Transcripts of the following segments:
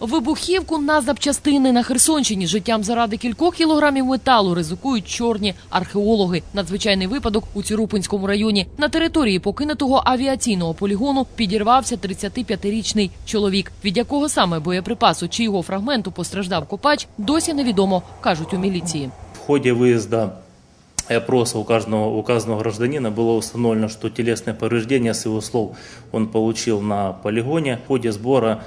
Вибухівку на запчастини на Херсонщині життям заради кількох кілограмів металу ризикують чорні археологи. Надзвичайний випадок у Цюрупинському районі. На території покинутого авіаційного полігону підірвався 35-річний чоловік, від якого саме боєприпасу чи його фрагменту постраждав копач, досі невідомо, кажуть у міліції. В ходе выезда и опроса у указанного гражданина было установлено, что телесное повреждение, с его слов, он получил на полигоне в ходе сбора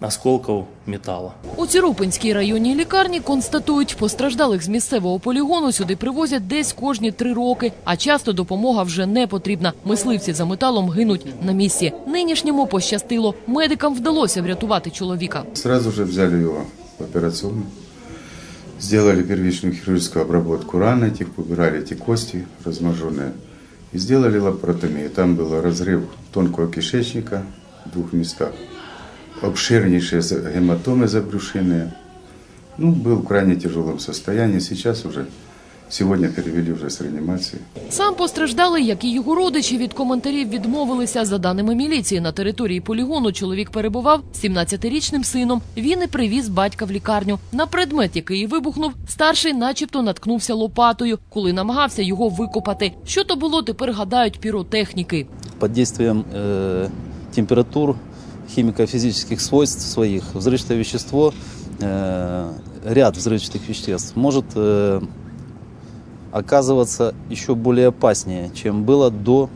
осколков металла. У Цюрупинській районній лікарні констатують, постраждалих з місцевого полігону сюди привозять десь кожні три роки, а часто допомога вже не потрібна. Мисливці за металом гинуть на місці. Нинішньому пощастило. Медикам вдалося врятувати чоловіка. Сразу же взяли его в операционную, сделали первичную хирургическую обработку ран этих, убирали эти кости разможенные и сделали лапаротомию. Там был разрыв тонкого кишечника в двух местах, обширнейшие за- гематомы забрюшинные. Ну, был в крайне тяжелом состоянии, сейчас уже, сегодня перевели уже с реанимации. Сам постраждалий, як і його родичі, від коментарів відмовилися. За даними міліції, на території полігону чоловік перебував з 17-річним сином. Він і привіз батька в лікарню. На предмет, який і вибухнув, старший, начебто, наткнувся лопатою, коли намагався його викопати. Що то було, тепер гадають піротехніки. под действием э, температур, химико-физических свойств своих, взрывчатое вещество, э, ряд взрывчатых веществ может э, оказываться еще более опаснее, чем было до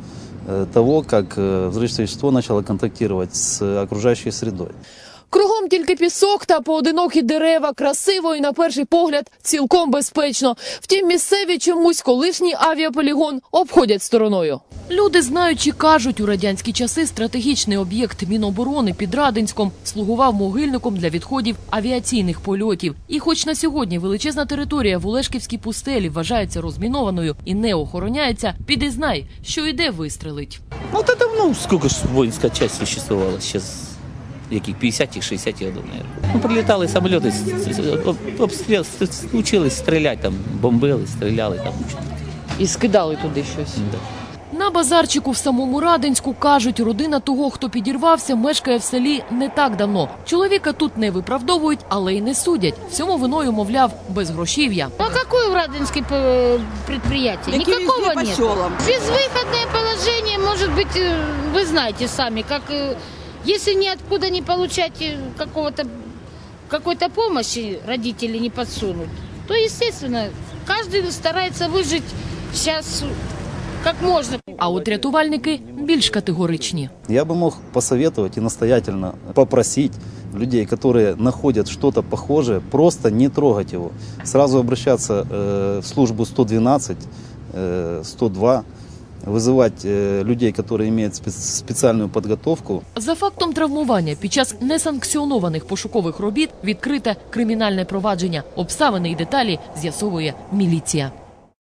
э, того, как э, взрывчатое вещество начало контактировать с окружающей средой. Кругом тільки пісок та поодинокі дерева, красиво і на перший погляд цілком безпечно. Втім, місцеві чомусь колишній авіаполігон обходять стороною. Люди знають чи кажуть, у радянські часи стратегічний об'єкт Міноборони під Радинськом слугував могильником для відходів авіаційних польотів. І хоч на сьогодні величезна територія в Олешківській пустелі вважається розмінованою і не охороняється, піди знай, що йде вистрелить. Ну, это давно, сколько ж воинская часть существовала, сейчас яких 50-х, 60-х годов, наверное. Ну, прилетали самолеты, с- с- об- обстріл, с- с- учились стріляти, там, бомбили, стріляли, там, І скидали туди щось. да. На базарчику в самому Радинську кажуть, родина того, хто підірвався, мешкає в селі не так давно. Чоловіка тут не виправдовують, але й не судять. Всьому виною, мовляв, безгрошів'я. Ну а какое в Радонске э, предприятие? Как и Никакого везде по нет. селам. Безвыходное положение, может быть, э, вы знаете сами, как э, если ниоткуда не получать э, какого-то какой-то помощи родители не подсунут, то, естественно, каждый старается выжить сейчас как можно. А от рятувальники більш категоричні. Я бы мог посоветовать и настоятельно попросить людей, которые находят что-то похожее, просто не трогать его. Сразу обращаться э, в службу 112, э, 102, вызывать э, людей, которые имеют спе- специальную подготовку, За фактом травмування під час несанкціонованих пошукових робіт відкрите кримінальне провадження. Обставини і деталі з'ясовує міліція.